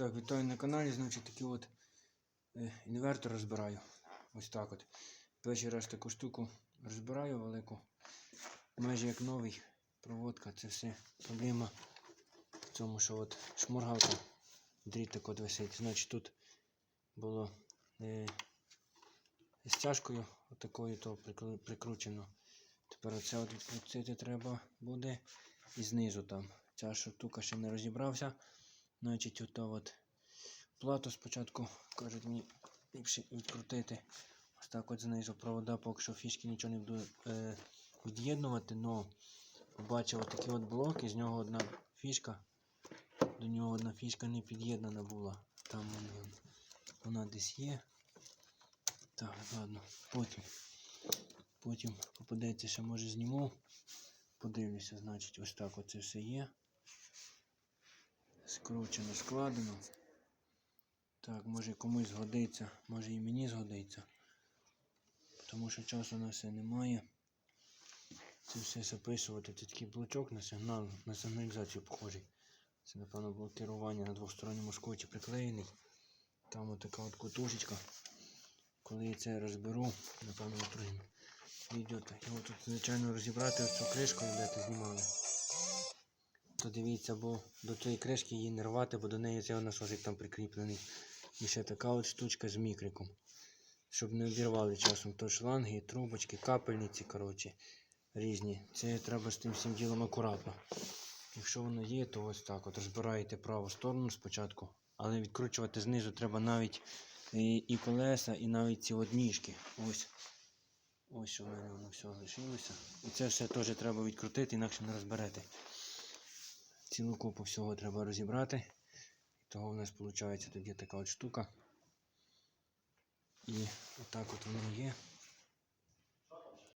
Так, вітаю на каналі. Значить, такий от е, інвертор розбираю. Ось так от. Перший раз таку штуку розбираю велику. Майже як новий. Проводка, це все проблема в тому, що от шмургавка дріт так от висить. Значить тут було е, стяжкою отакою то прикручено. Тепер оце от відкрутити треба буде і знизу там. Ця штука ще не розібрався. Значить, ото от плату спочатку кажуть мені ліпше відкрутити. Ось так от знизу провода, поки що фішки нічого не буду е, від'єднувати, але побачив отакий от блок, і з нього одна фішка. До нього одна фішка не під'єднана була. Там вона, вона десь є. Так, ладно, потім. Потім попадеться, ще може зніму. Подивлюся, значить, ось так оце все є. Скручено, складено. Так, може комусь згодиться, може і мені згодиться. Тому що часу на все немає. Це все записувати. Це такий блочок на сигнал, на сигналізацію похожий. Це, напевно, блокування на двосторонньому скотчі приклеєний. Там отака от кутушечка. Коли я це розберу, напевно, в відео. Його тут, звичайно, розібрати оцю кришку, де ти знімали. То дивіться, бо до цієї кришки її не рвати, бо до неї цей насосик там прикріплений. І ще така от штучка з мікриком. Щоб не обірвали часом то шланги, трубочки, капельниці, коротше, різні. Це треба з тим всім ділом акуратно. Якщо воно є, то ось так. От розбираєте праву сторону спочатку, але відкручувати знизу треба навіть і, і колеса, і навіть ці от ніжки. Ось. Ось в мене воно все лишилося. І це все теж треба відкрутити, інакше не розберете. Цілу купу всього треба розібрати. Того в нас виходить тоді така от штука. І отак от воно є.